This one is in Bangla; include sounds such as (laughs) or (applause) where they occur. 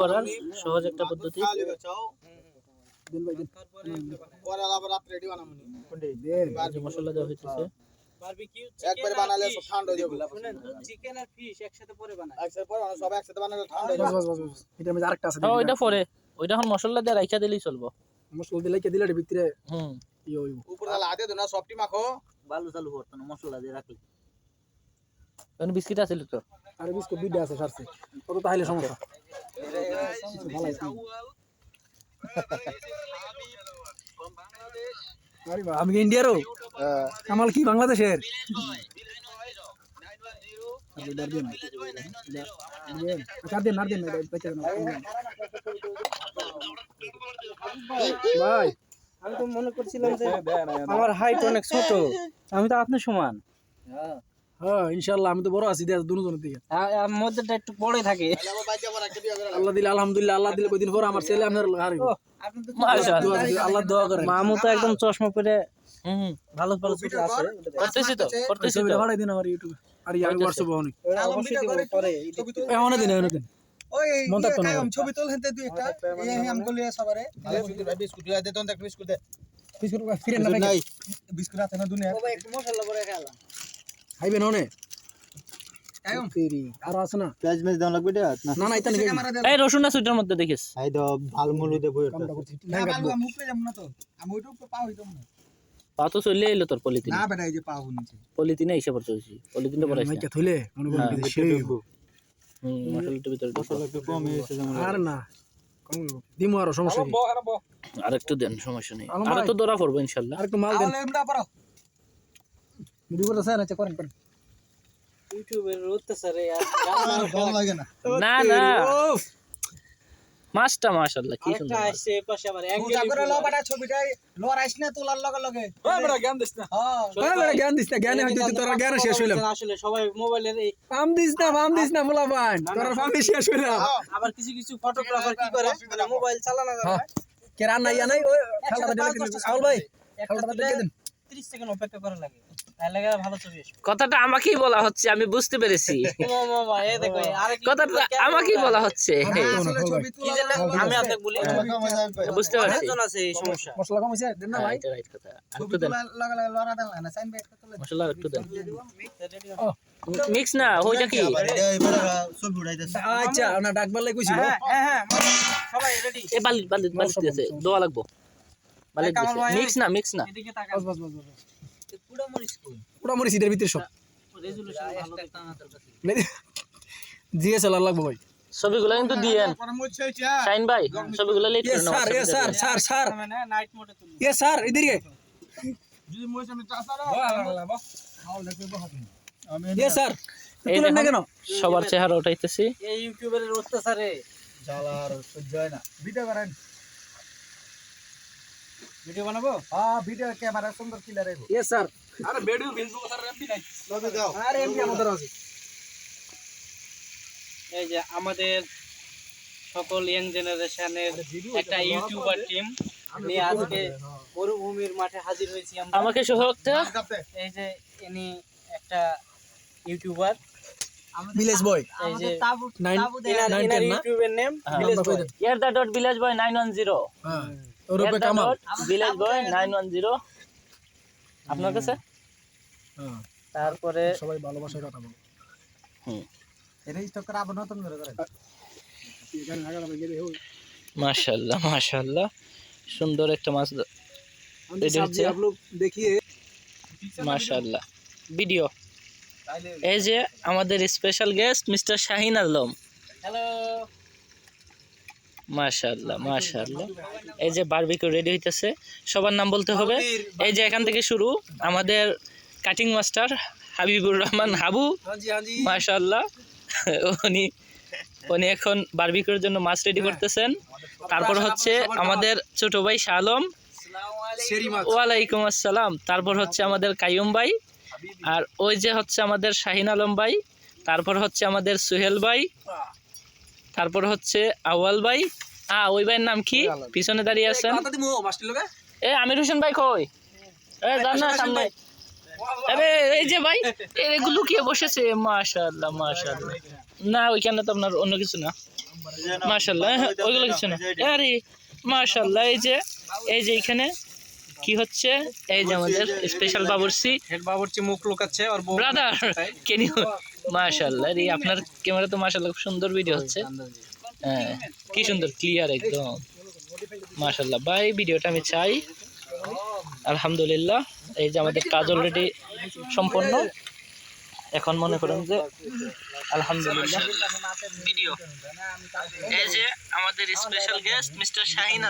করার সহজ একটা পদ্ধতি। মশলা দেওয়া হইতেছে। একবারে বানালে সব ঠান্ডা হয়ে যাবে। চিকেন আর ফিশ একসাথে পরে বানায়। একসাথে পরে সব একসাথে বানালে ঠান্ডা হয়ে যাবে। বাস বাস বাস। এটার মধ্যে আরেকটা আছে হ্যাঁ ওইটা পরে। ওইটা এখন মশলা দিয়ে রাইখা দিলেই চলবো। মশলা দিলে কে দিলে ভিতরে হুম। ইয়ে হইব। উপরে তাহলে সবটি মাখো। বালু চালু করতো না মশলা দিয়ে রাখলে। বিস্কিট আছে তো আর আছে সারছে। কত তাহলে সমস্যা? ভালো আছে। আমি ইন্ডিয়ারও? কামাল কি বাংলাদেশের? দিন ভাই। আমি তো মনে করছিলাম যে আমার হাইট অনেক ছোট। আমি তো আপনার সমান। হ্যাঁ। ইনশাআল্লাহ আমি তো বড় আছি দেখ দুজনের দিকে। মধ্যেটা একটু বড়ই থাকে। আল্লাহ দিলে আলহামদুলিল্লাহ আল্লাহ দিলে কদিন পর আমার ছেলে আপনার হারিব। আপনি তো মাশাআল্লাহ আল্লাহ দোয়া করে মামু তো একদম চশমা পরে ভালো ভালো ছবি আছে। করতেছি তো করতেছি তো। ভাড়াই দিন আমার ইউটিউবে আর আমি হোয়াটসঅ্যাপে অনেক ওরা অবশ্যই দিব পরে এখন দিন এখন দিন। ওই থাকতো না আমার। ছবি তোল হেনতে দুই একটা। এই আম গলিয়ে সবারে। বিস্কুট দে বিস্কুট দে। বিস্কুট ফিরে না বিস্কুট আছে না দুনিয়া বাবা একটু মশলা পরে খেলাম খাইবেন হনে? তেরি আর আছে না? পেঁয়াজ মেজ দাম লাগবে না। না না এটা এই রসুন আছে ওইটার মধ্যে দেখিস। খাই দাও ভালো মুলু দে বইটা কামটা করছি না বালু আমি উপরে যাব না তো। আমি ওইটুকু তো পাও হইতাম না। পা তো চলে এলো তোর পলিথিন। না বেটা এই যে পাও নিচে। পলিথিনে এসে পড়ছে পলিথিনটা পরে মাইকা থইলে মনে করেন হ্যাঁ, সেই হুম মশলাটা ভিতরে ঢুকো। একটু কম হয়েছে যেমন আর না দিমু আর সমস্যা কি? আর একটু দেন সমস্যা নেই। আলম আর ভাই। তো ধরা পড়ব ইনশাল্লাহ। আর একটু মাল দেন। এমডা পারো ভিডিও করতে স্যার আচ্ছা করেন করেন ইউটিউবের অত্যাচারে কম লাগে না না না মাছটা মাশাআল্লাহ কি সুন্দর আসছে পাশে আবার পূজা করে লো ছবিটা লোর আইস না তোলার লগে লগে ওই বড় জ্ঞান দিস না হ্যাঁ বড় জ্ঞান দিস না জ্ঞানে হয়তো তোর জ্ঞান শেষ হইলাম আসলে সবাই মোবাইলের এই পাম দিস না পাম দিস না বলা পান তোর পাম শেষ হইলাম আবার কিছু কিছু ফটোগ্রাফার কি করে মানে মোবাইল চালানো যাবে কে রান্না ইয়া নাই ওই খালটা দিলে আউল ভাই খালটা দিলে দেন 30 সেকেন্ড অপেক্ষা করা লাগে কথাটা আমাকেই বলা হচ্ছে আমি বুঝতে পেরেছি। (laughs) কথাটা আমাকেই বলা হচ্ছে। আসলে ছবি কি যেন আমি আপনাকে বলি? বুঝতে পারছি। অনেকজন আছে এই সমস্যা। মশলা কম হইছে দেন না হ্যাঁ, ভাই এটা কথা। একটু দেন। তোলার লগে লগে দেন না সাইন ভাই মশলা একটু দেন। মিক্স না ওইটা কি? আচ্ছা না ডাক বললে কইছিল হ্যাঁ হ্যাঁ হ্যাঁ সবাই রেডি এ বালি বালি বালি দিয়েছে দোয়া লাগবো। বালি মিক্স না মিক্স না। বাস বাস বাস। ভিতরে সব। জিএস লাগবো ভাই ছবিগুলো কিন্তু দিয়েন শাইন ভাই ছবিগুলো late sir sir sir sir. Night মোডে তুলবো ইয়ে স্যার এদিকে। যদি মই সামনে চাসারো ইয়ে স্যার তুলেন না কেন? সবার চেহারা উঠাইতেছি। এই ইউটিউবের অত্যাচারে। জালার সহ্য হয় না। ভিডিও করেন। ভিডিও বানাবো? হ্যাঁ ভিডিও ক্যামেরা সুন্দর ক্লিয়ার আইবো স্যার আরে ভিডিও ফেসবুক আর এমপি নাই। লগে আরে এমপি আমাদের আছে। এই যে আমাদের সকল ইয়াং জেনারেশনের একটা ইউটিউবার টিম নিয়ে আজকে মরুভূমির মাঠে হাজির হয়েছি আমরা। আমাকে সহযোগিতা এই যে ইনি একটা ইউটিউবার ভিলেজ বয় এই যে টেন না? ইউটিউবের নেম হ্যাঁ, ভিলেজ বয় ইয়ার দা dot village boy nine one zero হ্যাঁ। রূপে Kamal. Village boy nine one zero. আপনার কাছে? হ্যাঁ। তারপরে সবাই কথা বলো। হুম। তো নতুন করে করে সুন্দর একটা মাছ হচ্ছে দেখিয়ে মাশাল্লাহ ভিডিও। এই যে আমাদের special guest mister Shahin Alam. Hello মাশাল্লাহ মাশাল্লাহ এই যে বারবিকিউ রেডি হইতেছে সবার নাম বলতে হবে। এই যে এখান থেকে শুরু আমাদের কাটিং মাস্টার হাবিবুর রহমান হাবু। মাশাল্লাহ উনি উনি এখন বারবিকিউর জন্য মাছ রেডি করতেছেন। তারপর হচ্ছে আমাদের ছোট ভাই শালম। ওয়ালাইকুম আসসালাম। তারপর হচ্ছে আমাদের কাইম ভাই। আর ওই যে হচ্ছে আমাদের শাহিন আলম ভাই। তারপর হচ্ছে আমাদের সুহেল ভাই। তারপর হচ্ছে আওয়াল ভাই। হ্যাঁ ওই ভাইয়ের নাম কি? পিছনে দাঁড়িয়ে আছেন। এ আমির হোসেন ভাই কই? এ যান না সামনে। এই যে ভাই এগুলো কি বসেছে? মাশাআল্লাহ মাশাআল্লাহ। না ওইখানে তো আপনার অন্য কিছু না। মাশাআল্লাহ হ্যাঁ, ওইগুলো কিছু না। আরে মাশাআল্লাহ এই যে এই যে এখানে কি হচ্ছে? এই যে আমাদের স্পেশাল বাবরসি হেড বাবরসি মুখ লুকাচ্ছে আর ব্রাদার কেন মাশাল্লাহ রে আপনার ক্যামেরা তো মাশাল্লাহ খুব সুন্দর ভিডিও হচ্ছে। হ্যাঁ কি সুন্দর ক্লিয়ার একদম। মাশাল্লাহ ভাই ভিডিওটা আমি চাই। আলহামদুলিল্লাহ এই যে আমাদের কাজ অলরেডি সম্পন্ন। এখন মনে করেন যে আলহামদুলিল্লাহ। ভিডিও এই যে আমাদের স্পেশাল গেস্ট মিস্টার শাহিন